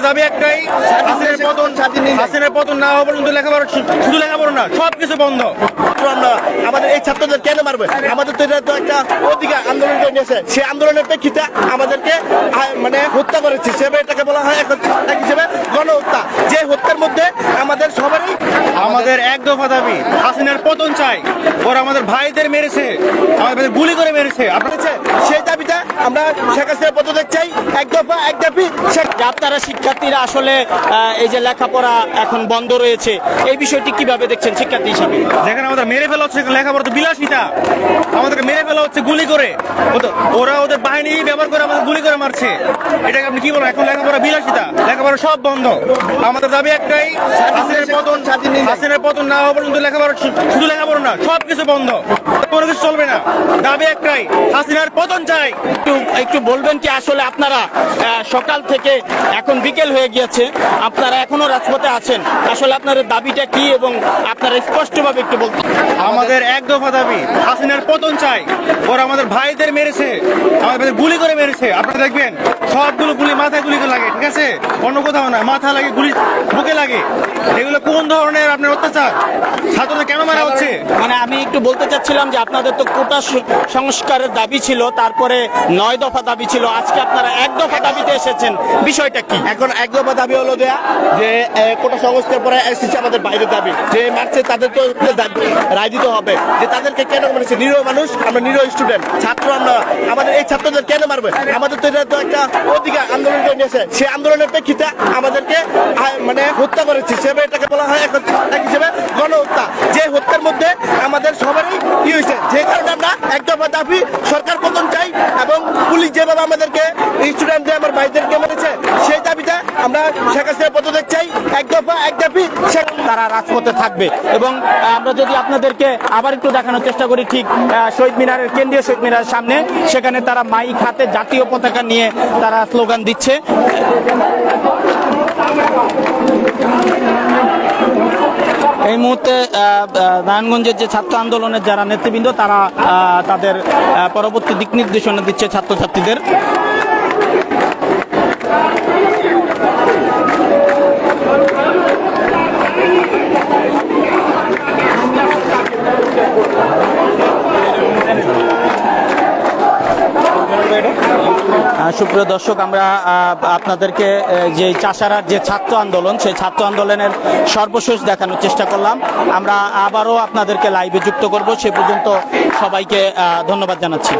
দাবি একটাই হাসিনের পতন হাসিনের পতন না হওয়া পর্যন্ত লেখাপড়া শুধু লেখাপড়া না সব কিছু বন্ধ। আমরা আমাদের এই ছাত্রদের কেন মারবে? আমাদের তো এটা তো একটা অধিকার আন্দোলন করে নিয়েছে। সেই আন্দোলনের প্রেক্ষিতে আমাদেরকে মানে হত্যা করেছে। সেভাবে এটাকে বলা হয় এক হিসেবে গণহত্যা। যে হত্যার মধ্যে আমাদের সবারই আমাদের এক দফা দাবি হাসিনের পতন চাই। ওরা আমাদের ভাইদের মেরেছে আমাদের গুলি করে মেরেছে। আপনার সেই দাবিটা আমরা শেখ হাসিনা পদত্যাগ চাই। এক দফা এক দাবি আপনারা শিক্ষার্থীরা আসলে এই যে লেখাপড়া এখন বন্ধ রয়েছে এই বিষয়টি কীভাবে দেখছেন শিক্ষার্থী হিসাবে? যেখানে আমাদের মেরে ফেলা হচ্ছে লেখাপড়া তো বিলাসিতা। আমাদেরকে মেরে ফেলা হচ্ছে গুলি করে। ওরা ওদের বাহিনী ব্যবহার করে আমাদের গুলি করে মারছে। এটাকে আপনি কি বলেন এখন লেখাপড়া বিলাসিতা। লেখাপড়া সব বন্ধ। আমাদের দাবি একটাই হাসিনের পতন হাসিনের পতন না হওয়া পর্যন্ত লেখাপড়া শুধু লেখাপড়া না সব কিছু বন্ধ। কোনো কিছু চলবে না। দাবি একটাই হাসিনার পতন চাই। একটু একটু বলবেন কি আসলে আপনারা সকাল থেকে এখন বিকেল হয়ে গিয়েছে আপনারা এখনও রাজপথে আছেন। আসলে আপনাদের দাবিটা কি এবং আপনারা স্পষ্টভাবে একটু বলতে আমাদের এক দফা দাবি হাসিনার পতন চাই। ওরা আমাদের ভাইদের মেরেছে আমাদের গুলি করে মেরেছে। আপনারা দেখবেন সবগুলো গুলি মাথায় গুলি করে লাগে ঠিক আছে? অন্য কোথাও না মাথা লাগে গুলি বুকে লাগে। এগুলো কোন ধরনের আপনার অত্যাচার? ছাত্রদের কেন মারা হচ্ছে? মানে আমি একটু বলতে চাচ্ছিলাম যে আপনাদের তো কোটা সংস্কারের দাবি ছিল তারপরে নয় দফা দাবি ছিল আজকে আপনারা এক দফা দাবিতে এসেছেন। বিষয়টা কি? এখন এক দফা দাবি হলো দেয়া যে কোটা সংস্কার পরে এসেছে আমাদের বাইরের দাবি। যে মারছে তাদের তো দাবি রায় দিতে হবে। যে তাদেরকে কেন মারছে নিরীহ মানুষ আমরা নিরীহ স্টুডেন্ট ছাত্র আমরা আমাদের এই ছাত্রদের কেন মারবে? আমাদের তো এটা তো একটা অধিকার আন্দোলন নিয়েছে। সেই আন্দোলনের প্রেক্ষিতে আমাদেরকে মানে হত্যা করেছে সেভাবে এটাকে বলা হয় এক হিসেবে গণহত্যা। যে হত্যার মধ্যে আমাদের সবারই কি হয়েছে। যে কারণে আমরা এক দফা দাবি সরকার পতন চাই এবং পুলিশ যেভাবে আমাদেরকে স্টুডেন্টদের আমার ভাইদেরকে মেরেছে, সেই দাবিটা আমরা শেখ হাসিনা পদত্যাগ চাই, এক দফা, এক শেখ তারা রাজপথে থাকবে। এবং আমরা যদি আপনাদেরকে আবার একটু দেখানোর চেষ্টা করি, ঠিক শহীদ মিনারের, কেন্দ্রীয় শহীদ মিনারের সামনে, সেখানে তারা মাইক হাতে জাতীয় পতাকা নিয়ে তারা স্লোগান দিচ্ছে। এই মুহূর্তে নারায়ণগঞ্জের যে ছাত্র আন্দোলনের যারা নেতৃবৃন্দ, তারা তাদের পরবর্তী দিক নির্দেশনা দিচ্ছে ছাত্রছাত্রীদের। সুপ্রিয় দর্শক, আমরা আপনাদেরকে যে চাষারার যে ছাত্র আন্দোলন, সেই ছাত্র আন্দোলনের সর্বশেষ দেখানোর চেষ্টা করলাম। আমরা আবারও আপনাদেরকে লাইভে যুক্ত করব। সে পর্যন্ত সবাইকে ধন্যবাদ জানাচ্ছি।